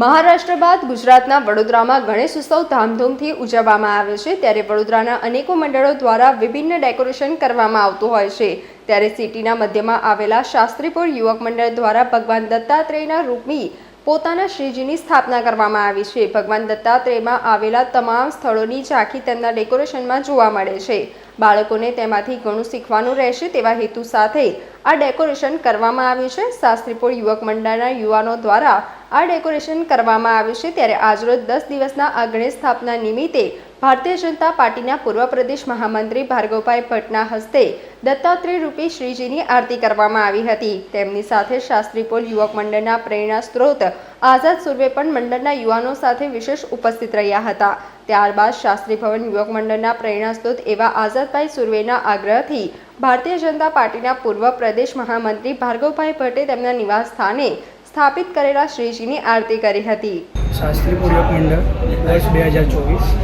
મહારાષ્ટ્ર બાદ ગુજરાતના વડોદરામાં ગણેશ ઉત્સવ ધામધૂમથી ઉજવવામાં આવે છે. ત્યારે વડોદરાના અનેકો મંડળો દ્વારા વિભિન્ન ડેકોરેશન કરવામાં આવતું હોય છે. ત્યારે સિટીના મધ્યમાં આવેલા શાસ્ત્રીપુર યુવક મંડળ દ્વારા ભગવાન દત્તાત્રેયના રૂપની પોતાના શ્રીજીની સ્થાપના કરવામાં આવી છે. ભગવાન દત્તાત્રેયમાં આવેલા તમામ સ્થળોની ઝાંખી તેમના ડેકોરેશનમાં જોવા મળે છે. બાળકોને તેમાંથી ઘણું શીખવાનું રહેશે તેવા હેતુ સાથે આ ડેકોરેશન કરવામાં આવ્યું છે. શાસ્ત્રીપુર યુવક મંડળના યુવાનો દ્વારા આ ડેકોરેશન કરવામાં આવ્યું છે. ત્યારે આજરોજ દસ દિવસના આ ગણેશ સ્થાપના નિમિત્તે ભારતીય જનતા પાર્ટીના પૂર્વ પ્રદેશ મહામંત્રી ભાર્ગવભાઈ ભટ્ટના હસ્તે દત્તાત્રેય રૂપી શ્રીજીની આરતી કરવામાં આવી હતી. તેમની સાથે શાસ્ત્રીપોલ યુવક મંડળના પ્રેરણા સ્ત્રોત આઝાદ સુરવે પણ મંડળના યુવાનો સાથે વિશેષ ઉપસ્થિત રહ્યા હતા. ત્યારબાદ શાસ્ત્રી ભવન યુવક મંડળના પ્રેરણા સ્ત્રોત એવા આઝાદભાઈ સુરવેના આગ્રહથી ભારતીય જનતા પાર્ટીના પૂર્વ પ્રદેશ મહામંત્રી ભાર્ગવભાઈ ભટ્ટે તેમના નિવાસ સ્થાને સ્થાપિત કરેલા શ્રીજીની આરતી કરી હતી. શાસ્ત્રી પૂર્વક મંડળ વર્ષ બે હજાર ચોવીસ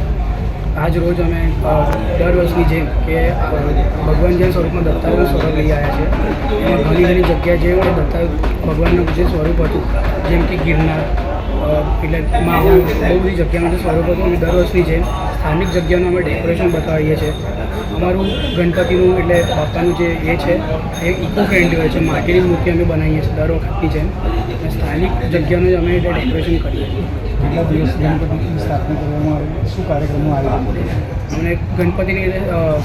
આજ રોજ અમે દર વર્ષની જેમ કે ભગવાન જે સ્વરૂપમાં દત્તાત્રેયનું સ્વરૂપ લઈ આવ્યા છે. એમાં ઘણી ઘણી જગ્યાએ જે દત્તા ભગવાનનું જે સ્વરૂપ હતું, જેમ કે ગિરનાર એટલે હું બહુ બધી જગ્યાનું સ્વરૂપ હતું અમે દર વર્ષની જેમ સ્થાનિક જગ્યાનું અમે ડેકોરેશન બતાવીએ છીએ. અમારું ગણપતિનું એટલે બાપાનું જે એ છે એ ઇકો ફ્રેન્ડલી હોય છે માટીની મૂર્તિ અમે બનાવીએ છીએ દર વખતની જેમ. અને સ્થાનિક જગ્યાનું જ અમે એટલે ડેકોરેશન કરીએ છીએ. કેટલા દિવસ ગણપતિની સ્થાપના કરવામાં આવે? શું કાર્યક્રમો આવે? અમને ગણપતિની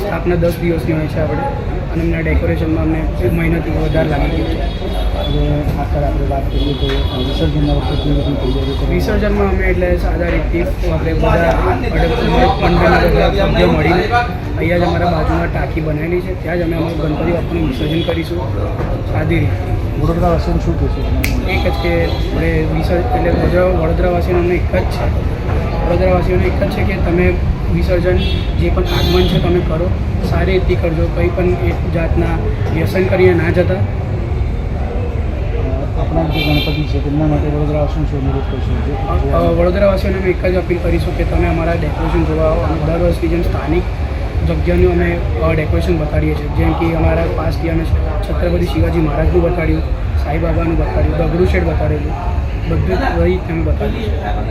સ્થાપના દસ દિવસની હોય છે આપણે. અને અમને ડેકોરેશનમાં અમને મહિનાથી વધારે લાગી ગયું છે. હવે આપણે વાત કરીએ તો વિસર્જનના વખતે કેવી રીતની તૈયારી વિસર્જનમાં અમે એટલે સાદા રીતથી આપણે બધા બધા સભ્યો મળીને અહીંયા જ અમારા બાજુમાં ટાંકી બનાવેલી છે. ત્યાં જ અમે અમારું ગણપતિ બાપુનું વિસર્જન કરીશું. સાદી રીતે. વડોદરાવાસીઓને શું કહેશું? એક જ કે આપણે વિસર્જન એટલે વડોદરા વડોદરાવાસીઓને અમને એક જ છે. વડોદરાવાસીઓને એક જ છે કે તમે વિસર્જન જે પણ આગમન છે તમે કરો. સારી રીતે કરજો. કંઈ પણ એક જાતના વ્યસન કરીને ના જતા. ગણપતિ છે તેમના માટે વડોદરાવાસીઓને શું અનુરોધ કરશો? વડોદરાવાસીઓને અમે એક જ અપીલ કરીશું કે તમે અમારા ડેકોરેશન જોવા આવો અને દર વર્ષની જેમ સ્થાનિક જગ્યાનું અમે ડેકોરેશન બતાડીએ છીએ. જેમ કે અમારા પાસથી અમે છત્રપતિ શિવાજી મહારાજનું બતાડ્યું સાંઈબાબાનું બતાડ્યું દગડુ શેઠ બતાડેલું બધું જ વહી તમે છીએ.